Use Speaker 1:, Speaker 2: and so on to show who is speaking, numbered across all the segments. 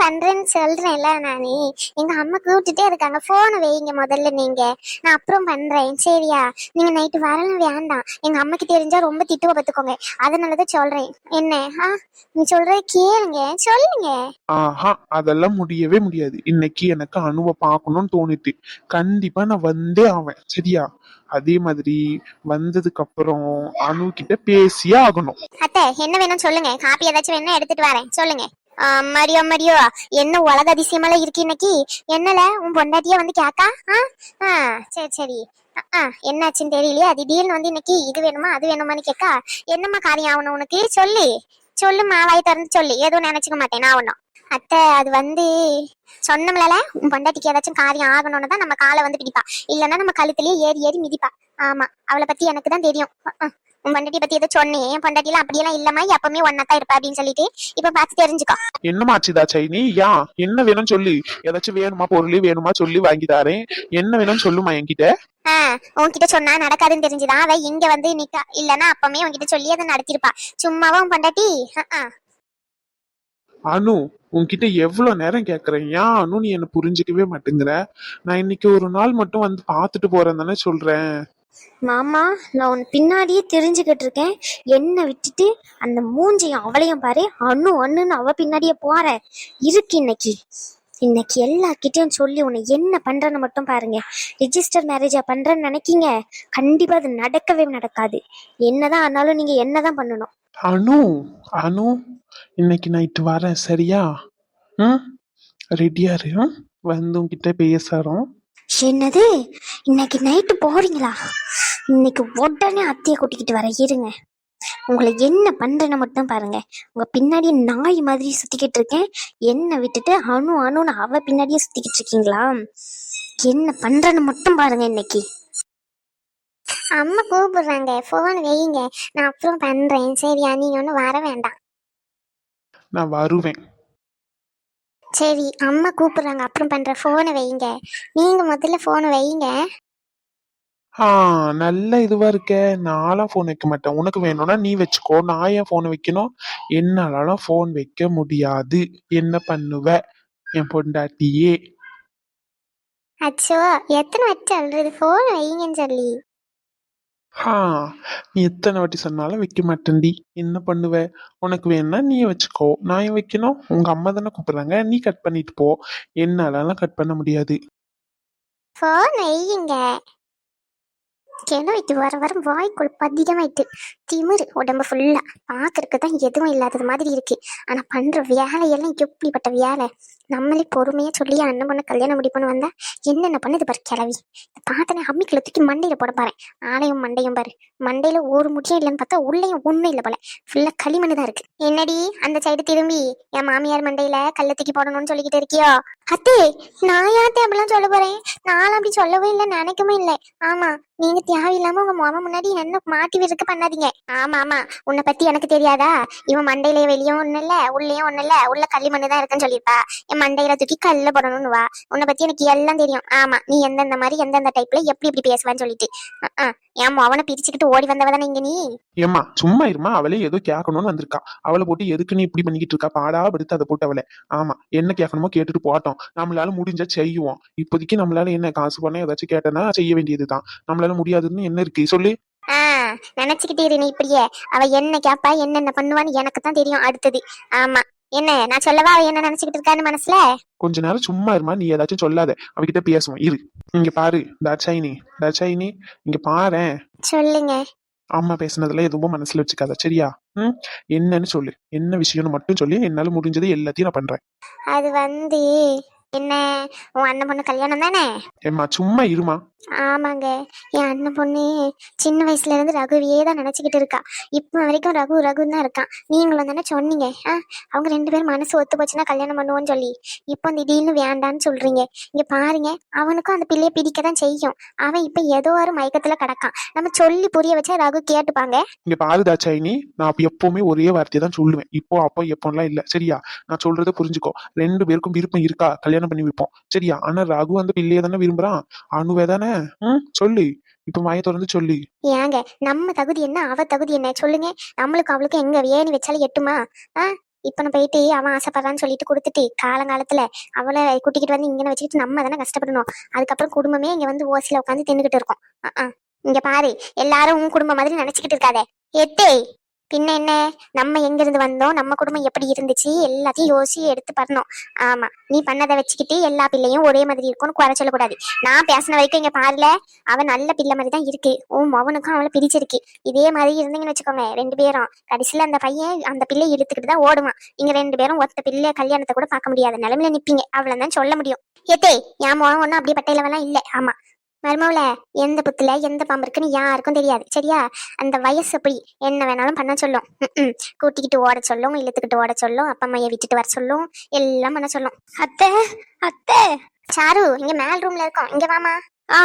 Speaker 1: பண்றேன்னு சொல்றேன்ல நானு. எங்க அம்மா கூப்பிட்டுட்டே இருக்காங்க போனை வைங்க முதல்ல நீங்க. நான் அப்புறம் பண்றேன். சரியா? நீங்க நைட்டு வரலாம் வேண்டாம். எங்க அம்மாக்கு தெரிஞ்சா ரொம்ப திட்டுவ பார்த்துக்கோங்க அதனாலதான் சொல்றேன். என்ன? ஆ? நீ சொல்ற கேளுங்க. சொல்லுங்க.
Speaker 2: ஆஹா அதெல்லாம் முடியவே முடியாது. இன்னைக்கு எனக்கு அணுவை பார்க்கணும்னு தோணுது கண்டிப்பா நான் வந்தே ஆவேன். சரியா? அதே மாதிரி வந்ததுக்கு அப்புறம் அணு கிட்ட பேசியே ஆகணும்.
Speaker 1: அத்தை என்ன வேணும் சொல்லுங்க. காப்பி ஏதாச்சும் வேணா எடுத்துட்டு வரேன். சொல்லுங்க. Mario Mario. என்ன உலக அதிசயமெல்லாம் இருக்கு இன்னைக்கு? என்னல? உன் பொண்டாட்டிய வந்து கேக்கா? ஆ? ஆ சரி சரி. ஆ, என்னாச்சுன்னு தெரியலையே. திடீர்னு வந்து இன்னைக்கு இது வேணுமா அது வேணுமான்னு கேக்கா? என்னம்மா காரியம் ஆகணும் உனக்கு? சொல்லு. சொல்லுமா வாய் திறந்து சொல்லு. எதுவும் நினைச்சுக்க மாட்டேன் நான் ஒன்றும் அத்தை அது வந்து சொன்னோம்ல உன் பொண்டாட்டிக்கு ஏதாச்சும் காரியம் ஆகணும்னு தான் நம்ம காலை வந்து பிடிப்பா. இல்லைன்னா நம்ம கழுத்துலயே ஏறி ஏறி மிதிப்பா. ஆமா அவளை பத்தி எனக்கு தான் தெரியும். உன் பொண்டாட்டி பத்தி ஏதோ சொன்னேன். என் பொண்டாட்டிலாம் அப்படியெல்லாம் இல்லம்மா எப்பவுமே ஒன்னதான் இருப்பா அப்படின்னு சொல்லிட்டு இப்ப பார்த்து தெரிஞ்சுக்கோ.
Speaker 2: என்னமாச்சுதா சைனி யா என்ன வேணும்னு சொல்லு. ஏதாச்சும் வேணுமா பொருள் வேணுமா சொல்லி வாங்கி தாரேன். என்ன வேணும்னு சொல்லுமா என்கிட்ட?
Speaker 1: உன்கிட்ட சொன்னா நடக்காதுன்னு தெரிஞ்சுதான் அவ இங்க வந்து நிக்கா. இல்லன்னா அப்பமே உன்கிட்ட சொல்லி அதை நடத்திருப்பா. சும்மாவா உன் பொண்டாட்டி.
Speaker 2: அனு உன்கிட்ட எவ்வளவு நேரம் கேக்குறேன்? ஏன் அனு நீ என்ன புரிஞ்சுக்கவே மாட்டேங்கிற? நான் இன்னைக்கு ஒரு நாள் மட்டும் வந்து பார்த்துட்டு போறேன் தானே சொல்றேன்.
Speaker 3: மாமா நான் உன் பின்னாடியே தெரிஞ்சுக்கிட்டு இருக்கேன். என்னை விட்டுட்டு அந்த மூஞ்சையும் அவளையும் பாரு. அண்ணு அண்ணுன்னு அவ பின்னாடியே போற. இருக்கு இன்னைக்கு. இன்னைக்கு எல்லாக்கிட்டையும் சொல்லி உன்னை என்ன பண்றேன்னு மட்டும் பாருங்க. ரிஜிஸ்டர் மேரேஜா பண்றேன்னு நினைக்கீங்க. கண்டிப்பா அது நடக்கவே நடக்காது. என்னதான் ஆனாலும் நீங்க என்னதான் பண்ணணும்?
Speaker 2: அனு அனு இன்னைக்கு நைட்டு வரேன் சரியா? ம்? ரெடியா இரு. ம்? வந்து உன்கிட்ட பேசுறோம்.
Speaker 3: என்னது? இன்னைக்கு நைட்டு போறீங்களா? இன்னைக்கு உடனே அத்தையை கூட்டிக்கிட்டு வர இருங்க. உங்களை என்ன பண்றேன்னு மட்டும் பாருங்க. உங்க பின்னாடி நாய் மாதிரி சுத்திக்கிட்டு இருக்கேன். என்ன விட்டுட்டு அணு அணுன்னு அவ பின்னாடியே சுத்திக்கிட்டு இருக்கீங்களா? என்ன பண்றேன்னு மட்டும் பாருங்க இன்னைக்கு.
Speaker 1: அம்மா கூப்பிடுறாங்க. போன் வைங்க நான் அப்புறம் பண்றேன். சரியா? நீங்க ஒன்றும் வர வேண்டாம்.
Speaker 2: நான் வருவேன்.
Speaker 1: சரி அம்மா கூப்பிடுறாங்க. அப்புறம் பண்ற போனை வைங்க நீங்க முதல்ல போனை வைங்க
Speaker 2: ஆ நல்ல இதுவா இருக்க. நான்லாம் ஃபோன் வைக்க மாட்டேன். உனக்கு வேணும்னா நீ வச்சுக்கோ. நான் ஏன் ஃபோன் வைக்கணும்? என்னாலலாம் ஃபோன் வைக்க முடியாது. என்ன பண்ணுவ? என் பொண்டாட்டியே.
Speaker 1: அச்சோ எத்தனை வச்சு சொல்றது போன் வைங்கன்னு சொல்லி.
Speaker 2: ஹா நீ எத்தனை வாட்டி சொன்னாலும் வைக்க மாட்டேன்டி. என்ன பண்ணுவ? உனக்கு வேணா நீ வச்சுக்கோ. நான் ஏன் வைக்கணும்? உங்க அம்மா தானே கூப்பிடுறாங்க. நீ கட் பண்ணிட்டு போ. என்னாலலாம் கட் பண்ண முடியாது.
Speaker 1: ஃபோன் வையுங்க கிளவிட்டு வர வர வாய்க்குள் பதிகமாயிட்டு திமிரு உடம்பு ஃபுல்லா பாக்குறதுக்கு தான் எதுவும் இல்லாதது மாதிரி இருக்கு. ஆனா பண்ற வேலையெல்லாம் எப்படிப்பட்ட வேலை? நம்மளே பொறுமையா சொல்லி அண்ணன் பொண்ணு கல்யாணம் முடிப்போன்னு வந்தா என்னென்ன பண்ணுது பாரு கிளவி பார்த்தனே அம்மிக்குள்ள தூக்கி மண்டையில போட பாரு ஆலையும் மண்டையும் பாரு. மண்டையில ஒரு முடியும் இல்லைன்னு பார்த்தா உள்ளேயும் ஒண்ணும் இல்லை போல. ஃபுல்லா களிமண் தான் இருக்கு. என்னடி அந்த சைடு திரும்பி? என் மாமியார் மண்டையில கல்ல தூக்கி போடணும்னு சொல்லிக்கிட்டு இருக்கியோ? அத்தே நான் யார்த்தே அப்படிலாம் சொல்ல போறேன்? நான் அப்படி சொல்லவே இல்லை நினைக்கவே இல்லை. ஆமா நீங்க தேவையில்லாம உங்க மாமா முன்னாடி என்ன மாட்டி விருக்கு பண்ணாதீங்க. ஆமா ஆமா. உன்னை பத்தி எனக்கு தெரியாதா? இவன் மண்டையில வெளியும் ஒண்ணு இல்ல. உள்ளயும் ஒண்ணு இல்ல. உள்ள களிமண்ணு தான் இருக்குன்னு சொல்லியிருப்பா. என் மண்டையில தூக்கி கல்ல போடணும்னு வா. உன்னை பத்தி எனக்கு எல்லாம் தெரியும். ஆமா நீ எந்தெந்த மாதிரி எந்தெந்த டைப்ல எப்படி எப்படி பேசுவான்னு சொல்லிட்டு. என் மவனை பிரிச்சுக்கிட்டு ஓடி வந்தவ தானே இங்க நீ?
Speaker 2: ஏம்மா சும்மா இருமா. அவளே ஏதோ கேட்கணும்னு வந்திருக்கா. அவளை போட்டு எதுக்கு நீ இப்படி பண்ணிக்கிட்டு இருக்கா? பாடா படுத்து அதை போட்டு அவளை. ஆமா என்ன கேட்கணுமோ கேட்டுட்டு போட்டோம் நம்மளால முடிஞ்சா செய்வோம். இப்போதைக்கு நம்மளால என்ன காசு பண்ண ஏதாச்சும் கேட்டனா செய்ய வேண்டியதுதான். நம்மளால முடியாது முடியாதுன்னு என்ன இருக்கு? சொல்லு.
Speaker 1: நினைச்சுக்கிட்டே இரு நீ இப்படியே. அவ என்ன கேப்பா என்னென்ன பண்ணுவான்னு எனக்கு தான் தெரியும் அடுத்தது. ஆமா. என்ன நான் சொல்லவா? அவ என்ன நினைச்சுக்கிட்டு இருக்கான்னு மனசுல?
Speaker 2: கொஞ்ச நேரம் சும்மா இருமா நீ ஏதாச்சும் சொல்லாத. அவகிட்ட பேசுவோம். இரு. இங்க பாரு. தட்சைனி தட்சைனி இங்க பாரேன்.
Speaker 1: சொல்லுங்க.
Speaker 2: அம்மா பேசுனதுல எதுவும் மனசுல வச்சுக்காத. சரியா? ம்? என்னன்னு சொல்லு. என்ன விஷயம்னு மட்டும் சொல்லி. என்னால முடிஞ்சது எல்லாத்தையும் நான் பண்றேன்.
Speaker 1: அது வந்து என்ன உன் அண்ணன் பொண்ணு கல்யாணம் தானே?
Speaker 2: ஏம்மா சும்மா இருமா.
Speaker 1: ஆமாங்க. என் அண்ணன் பொண்ணு சின்ன வயசுல இருந்து ரகுவியே தான் நினைச்சுக்கிட்டு இருக்கா. இப்போ வரைக்கும் ரகு ரகுன்னு தான் இருக்கான். நீங்களும் தானே சொன்னீங்க. ஆ அவங்க ரெண்டு பேரும் மனசு ஒத்து போச்சுன்னா கல்யாணம் பண்ணுவோன்னு சொல்லி. இப்போ திடீர்னு வேண்டான்னு சொல்றீங்க. இங்க பாருங்க அவனுக்கும் அந்த பிள்ளைய பிடிக்க தான் செய்யும். அவன் இப்ப ஏதோ ஒரு மயக்கத்துல கிடக்கான். நம்ம சொல்லி புரிய வச்சா ரகு கேட்டுப்பாங்க.
Speaker 2: இங்க பாரு தாட்சாயினி நான் எப்பவுமே ஒரே வார்த்தையை தான் சொல்லுவேன். இப்போ அப்போ எப்போலாம் இல்ல. சரியா? நான் சொல்றதை புரிஞ்சுக்கோ. ரெண்டு பேருக்கும் விருப்பம் இருக்கா? கல்யாணம் பண்ணி வைப்போம். சரியா? ஆனா ரகு அந்த பிள்ளைய தானே விரும்புறான்? அணுவே தானே ம். சொல்லு. இப்ப வாயை திறந்து சொல்லு.
Speaker 1: ஏங்க நம்ம தகுதி என்ன? அவ தகுதி என்ன? சொல்லுங்க. நம்மளுக்கு அவளுக்கு எங்க வேணி வச்சாலும் எட்டுமா? ஆ? இப்ப நான் போயிட்டு அவன் ஆசைப்படுறான்னு சொல்லிட்டு கொடுத்துட்டு காலங்காலத்துல அவளை கூட்டிக்கிட்டு வந்து இங்கே வச்சுக்கிட்டு நம்ம தானே கஷ்டப்படணும். அதுக்கப்புறம் குடும்பமே இங்க வந்து ஓசில உட்காந்து தின்னுகிட்டு இருக்கோம். இங்க பாரு எல்லாரும் உன் குடும்பம் மாதிரி நினைச்சுக்கிட்டு இருக்காதே. எத்தே பின்ன என்ன? நம்ம எங்க இருந்து வந்தோம்? நம்ம குடும்பம் எப்படி இருந்துச்சு? எல்லாத்தையும் யோசிச்சு எடுத்து பண்ணோம் ஆமா. நீ பண்ணதை வச்சுக்கிட்டு எல்லா பிள்ளையும் ஒரே மாதிரி இருக்கும்னு குறை சொல்லக்கூடாது. நான் பேசின வரைக்கும் இங்க பாருல அவன் நல்ல பிள்ளை மாதிரி தான் இருக்கு. உன் மவனுக்கும் அவளை பிடிச்சிருக்கு. இதே மாதிரி இருந்தீங்கன்னு வச்சுக்கோங்க ரெண்டு பேரும். கடைசியில அந்த பையன் அந்த பிள்ளை இழுத்துக்கிட்டு தான் ஓடுவான். நீங்க ரெண்டு பேரும் ஒத்த பிள்ளை கல்யாணத்தை கூட பார்க்க முடியாத நிலைமையில நிப்பீங்க. அவ்வளவுதான் சொல்ல முடியும். ஏத்தே என் மகன் ஒன்றும் அப்படியே பட்டையிலவெல்லாம் இல்லை. ஆமா. மருமவுல எந்த புத்துல எந்த பாம்பு இருக்குன்னு யாருக்கும் தெரியாது. சரியா? அந்த வயசு அப்படி என்ன வேணாலும் பண்ண சொல்லும். கூட்டிக்கிட்டு ஓட சொல்லும் இழுத்துக்கிட்டு ஓட சொல்லும் அப்பா அம்மையை விட்டுட்டு வர சொல்லும் எல்லாம் பண்ண சொல்லும்.
Speaker 3: அத்தை அத்தை.
Speaker 1: சாரு இங்க மேல் ரூம்ல இருக்கோம். இங்க வாமா
Speaker 3: ஆ.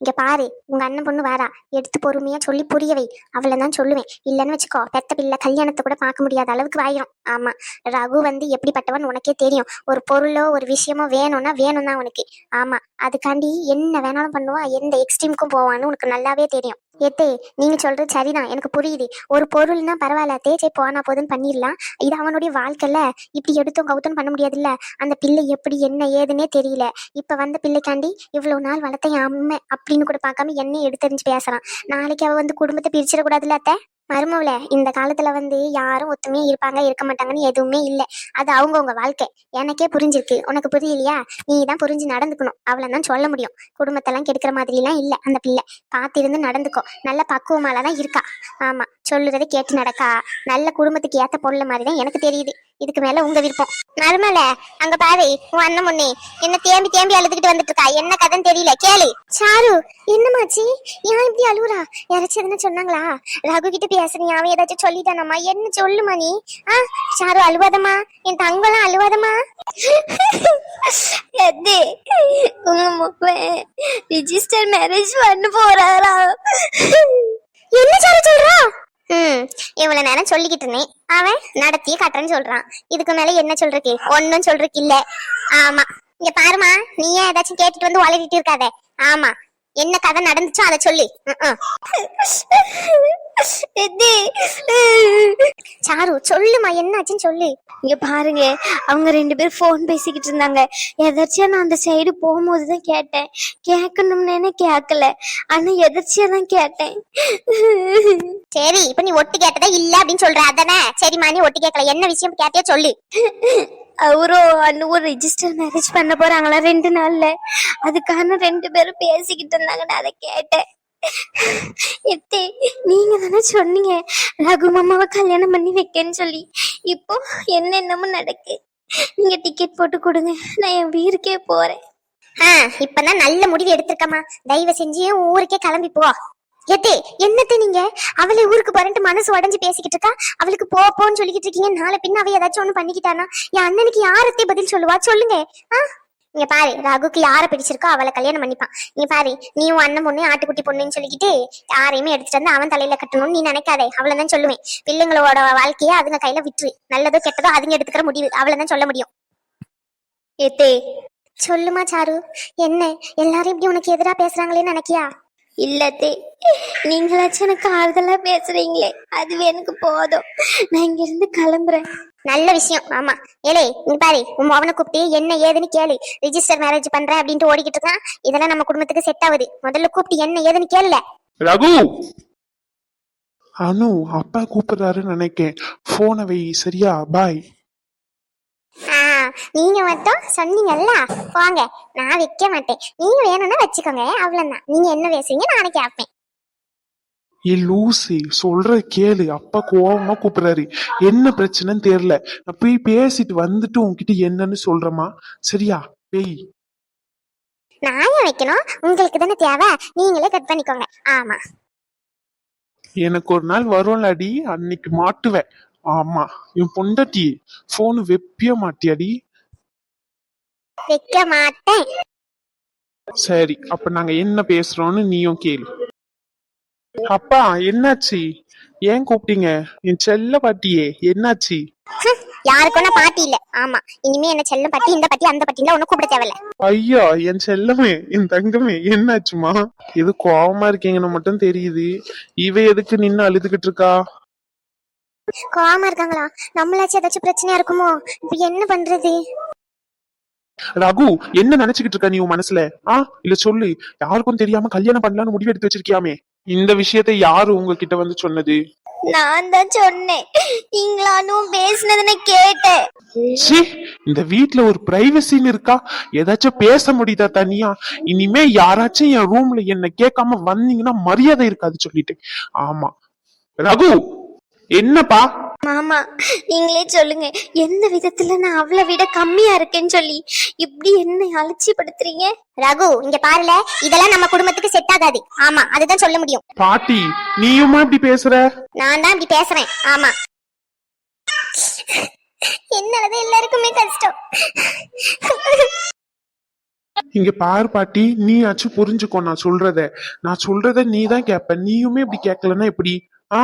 Speaker 1: இங்க பாரு உங்க அண்ணன் பொண்ணு வாரா. எடுத்து பொறுமையா சொல்லி புரிய வை. அவளை தான் சொல்லுவேன். இல்லைன்னு வச்சுக்கோ பெத்த பிள்ளை கல்யாணத்தை கூட பார்க்க முடியாத அளவுக்கு வாயிரும். ஆமா ரகு வந்து எப்படிப்பட்டவன் உனக்கே தெரியும். ஒரு பொருளோ ஒரு விஷயமோ வேணும்னா வேணும் தான் உனக்கு. ஆமா அதுக்காண்டி என்ன வேணாலும் பண்ணுவா எந்த எக்ஸ்ட்ரீமுக்கும் போவான்னு உனக்கு நல்லாவே தெரியும். ஏத்தே நீங்க சொல்றது சரிதான். எனக்கு புரியுது. ஒரு பொருள்னா பரவாயில்ல தேச்சே போனா போதுன்னு பண்ணிடலாம். இது அவனுடைய வாழ்க்கைல இப்படி எடுத்தும் கவுத்தும் பண்ண முடியாதுல்ல. அந்த பிள்ளை எப்படி என்ன ஏதுன்னே தெரியல. இப்ப வந்த பிள்ளைக்காண்டி இவ்வளவு நாள் வளர்த்த என் அம்மை அப்படின்னு கூட பார்க்காம என்னையும் எடுத்தறிஞ்சு பேசுறான். நாளைக்கு அவ வந்து குடும்பத்தை பிரிச்சிடக்கூடாதுல்ல அத்தை? மருமவுல இந்த காலத்துல வந்து யாரும் ஒத்துமையா இருப்பாங்க இருக்க மாட்டாங்கன்னு எதுவுமே இல்லை. அது அவங்கவுங்க வாழ்க்கை. எனக்கே புரிஞ்சிருக்கு. உனக்கு புரியலையா? நீ தான் புரிஞ்சு நடந்துக்கணும். அவ்வளவுதான் சொல்ல முடியும். குடும்பத்தெல்லாம் கெடுக்கிற மாதிரிலாம் இல்லை அந்த பிள்ளை. பார்த்திருந்து நடந்துக்கோ. நல்ல பக்குவமால தான் இருக்கா. ஆமா. சொல்லுறதை கேட்டு நடக்கா. நல்ல குடும்பத்துக்கு ஏத்த பொருள் மாதிரி தான் எனக்கு தெரியுது. இதுக்கு மேல உங்க விருப்பம். மருமல அங்க பாரு உன் அண்ணன் முன்னே. என்ன தேம்பி தேம்பி அழுதுகிட்டு வந்துட்டு இருக்கா? என்ன கதைன்னு தெரியல. கேளு. சாரு என்னமாச்சு ஏன் இப்படி அழுவுறா? யாராச்சும் எதுனா சொன்னாங்களா? ரகு கிட்ட பேசுறீங்க அவன் ஏதாச்சும் சொல்லிட்டானாமா என்ன சொல்லுமா நீ? ஆ சாரு அழுவாதம்மா. என் தங்கம்லாம் அழுவாதம்மா.
Speaker 3: எது உங்க ரிஜிஸ்டர் மேரேஜ் பண்ண போறாரா?
Speaker 1: என்ன சாரு சொல்றா? ம். இவ்வளவு நேரம் சொல்லிக்கிட்டு இருந்தேன். அவன் நடத்தி கட்டுறேன்னு சொல்றான். இதுக்கு மேல என்ன சொல்றதுக்கு? ஒன்னும் சொல்றதுக்கு இல்ல. ஆமா. இங்க பாருமா நீ ஏதாச்சும் கேட்டுட்டு வந்து உளறிட்டு இருக்காத. ஆமா. என்ன கதை நடந்துச்சோ அதை சொல்லு. சாரு சொல்லுமா என்னாச்சுன்னு சொல்லு.
Speaker 3: இங்க பாருங்க அவங்க ரெண்டு பேரும் ஃபோன் பேசிக்கிட்டு இருந்தாங்க. எதர்ச்சியா நான் அந்த சைடு போகும்போது தான் கேட்டேன். கேட்கணும்னு கேட்கல. ஆனா எதர்ச்சியா தான் கேட்டேன்.
Speaker 1: சரி இப்ப நீ ஒட்டு கேட்டதா இல்ல அப்படின்னு சொல்ற அதானே? சரிம்மா நீ ஒட்டு கேட்கல. என்ன விஷயம் கேட்டியா சொல்லு.
Speaker 3: அவரும் அண்ணுவும் ரெஜிஸ்டர் மேரேஜ் பண்ண போறாங்களா ரெண்டு நாள்ல? அதுக்கான ரெண்டு பேரும் பேசிக்கிட்டு இருந்தாங்க. நான் அதை கேட்டேன். எத்தே நீங்க தானே சொன்னீங்க ரகு மாமாவை கல்யாணம் பண்ணி வைக்கன்னு சொல்லி. இப்போ என்னென்னமோ நடக்கு. நீங்க டிக்கெட் போட்டு கொடுங்க. நான் என் வீருக்கே போறேன்.
Speaker 1: ஆ இப்பதான் நல்ல முடிவு எடுத்திருக்கமா தயவு செஞ்சு ஊருக்கே கிளம்பி போ. எத்தே என்னத்தை நீங்க? அவளை ஊருக்கு போறேன்ட்டு மனசு உடஞ்சு பேசிக்கிட்டு இருக்கா? அவளுக்கு போ போன்னு சொல்லிக்கிட்டு இருக்கீங்க நாளை பின்ன அவ ஏதாச்சும் ஒண்ணு பண்ணிக்கிட்டானா? என் அண்ணனுக்கு யாரத்தே பதில் சொல்லுவா? சொல்லுங்க. ஆ? இங்க பாரு ரகுக்கு யார பிடிச்சிருக்கோ அவளை கல்யாணம் பண்ணிப்பான். நீ பாரு நீ உன் அண்ணன் பொண்ணு ஆட்டுக்குட்டி பொண்ணுன்னு சொல்லிக்கிட்டு யாரையுமே எடுத்துட்டு வந்து அவன் தலையில கட்டணும்னு நீ நினைக்காதே. அவ்வளவுதான் சொல்லுவேன். பிள்ளைங்களோட வாழ்க்கைய அதுங்க கையில விட்டுரு. நல்லதோ கெட்டதோ அதுங்க எடுத்துக்கிற முடிவு. அவ்வளவுதான் சொல்ல முடியும்.
Speaker 3: எத்தே
Speaker 1: சொல்லுமா சாரு. என்ன? எல்லாரும் இப்படி உனக்கு எதிரா பேசுறாங்களேன்னு நினைக்கியா?
Speaker 3: இல்லத்தே நீங்களாச்சும் எனக்கு ஆறுதலா பேசுறீங்களே. அதுவே எனக்கு போதும். நான் இங்க இருந்து கிளம்புறேன்.
Speaker 1: நல்ல விஷயம் ஆமா ஏலே நீ பாரு உன் அவனை கூப்பிட்டு என்ன ஏதுன்னு கேளு. ரிஜிஸ்டர் மேரேஜ் பண்றேன் அப்படின்ட்டு ஓடிக்கிட்டு இருக்கான். இதெல்லாம் நம்ம குடும்பத்துக்கு செட் ஆகுது. முதல்ல கூப்பிட்டு என்ன ஏதுன்னு கேளுல.
Speaker 2: ரகு! அனு அப்பா கூப்பிடுறாருன்னு நினைக்கேன். போனை வை சரியா? பாய்
Speaker 1: நீங்க மட்டும் சொன்னீங்கல்ல? போங்க நான் வைக்க மாட்டேன். நீங்க வேணும்னா வச்சுக்கோங்க அவ்வளவுதான். நீங்க என்ன பேசுவீங்க நானே கேட்பேன்
Speaker 2: ஏ லூசி சொல்ற கேளு. அப்பா கோவமா கூப்பிடுறாரு. என்ன பிரச்சனைன்னு தெரியல. நான் போய் பேசிட்டு வந்துட்டு உன்கிட்ட என்னன்னு சொல்றேமா சரியா? பேய்.
Speaker 1: நான் ஏன் வைக்கணும்? உங்களுக்கு தானே தேவை? நீங்களே கட் பண்ணிக்கோங்க. ஆமா.
Speaker 2: எனக்கு ஒரு நாள் வரும்லடி. அன்னைக்கு மாட்டுவேன். ஆமா. என் பொண்டாட்டி போன் வெப்பிய மாட்டியாடி.
Speaker 1: வைக்க மாட்டேன்.
Speaker 2: சரி அப்ப நாங்க என்ன பேசுறோம்னு நீயும் கேளு. அப்பா என்னாச்சு? ஏன் கூப்பிட்டீங்க? என் செல்ல பாட்டியே என்னாச்சு?
Speaker 1: யாருக்கும் நான் பாட்டி இல்ல. ஆமா இனிமே என்ன செல்லம் பட்டி இந்த பட்டி அந்த பட்டிலாம் ஒன்னும் கூப்பிட தேவையில்ல.
Speaker 2: ஐயா என் செல்லமே என் தங்கமே என்னாச்சுமா? இது கோவமா இருக்கீங்கன்னு மட்டும் தெரியுது. இவ எதுக்கு நின்னு அழுதுகிட்டு இருக்கா?
Speaker 1: கோவமா இருக்காங்களா? நம்மளாச்சும் ஏதாச்சும் பிரச்சனையா இருக்குமோ? இப்ப என்ன பண்றது?
Speaker 2: ரகு என்ன நினைச்சுக்கிட்டு இருக்க நீ உன் மனசுல? ஆ? இல்ல சொல்லு யாருக்கும் தெரியாம கல்யாணம் பண்ணலாம்னு முடிவு எடுத்து வச்சிருக்கியாமே? இந்த விஷயத்தை யாரு உங்ககிட்ட வந்து சொன்னது?
Speaker 3: நான் தான் சொன்னேன். நீங்களானும் பேசினதுன்னு கேட்டேன்.
Speaker 2: ச்சீ இந்த வீட்ல ஒரு பிரைவசின்னு இருக்கா? ஏதாச்சும் பேச முடியுதா தனியா? இனிமே யாராச்சும் என் ரூம்ல என்ன கேட்காம வந்தீங்கன்னா மரியாதை இருக்காது சொல்லிட்டு ஆமா. ரகு என்னப்பா?
Speaker 3: மாமா நீங்களே சொல்லுங்க. எந்த விதத்துல நான் அவளை விட கம்மியா இருக்கேன்னு சொல்லி. இப்படி என்ன அலட்சியப்படுத்துறீங்க?
Speaker 1: ரகு இங்க பாருல. இதெல்லாம் நம்ம குடும்பத்துக்கு செட் ஆகாது. ஆமா அதுதான் சொல்ல முடியும்.
Speaker 2: பாட்டி நீயுமா இப்படி பேசுற?
Speaker 1: நான் தான் இப்படி பேசுறேன். ஆமா. என்னாலதான் எல்லாருக்குமே கஷ்டம்.
Speaker 2: இங்க பாரு பாட்டி நீயாச்சும் புரிஞ்சுக்கோ நான் சொல்றத. நான் சொல்றத நீ தான் கேப்ப. நீயுமே இப்படி கேட்கலன்னா எப்படி? ஆ?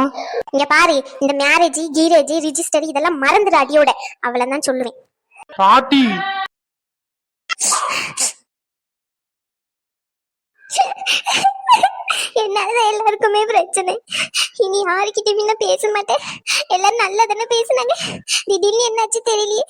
Speaker 1: இங்க பாரு இந்த மேரேஜ் கீரேஜ் ரிஜிஸ்டர் இதெல்லாம் மறந்துடு அடியோட. அவ்வளவுதான் சொல்லுவேன்.
Speaker 2: பாட்டி!
Speaker 1: என்னாலதான் எல்லாருக்குமே பிரச்சனை. இனி யாருக்கிட்டயுமே நான் பேச மாட்டேன். எல்லாரும் நல்லா தானே பேசுனாங்க. திடீர்னு என்னாச்சு தெரியலையே.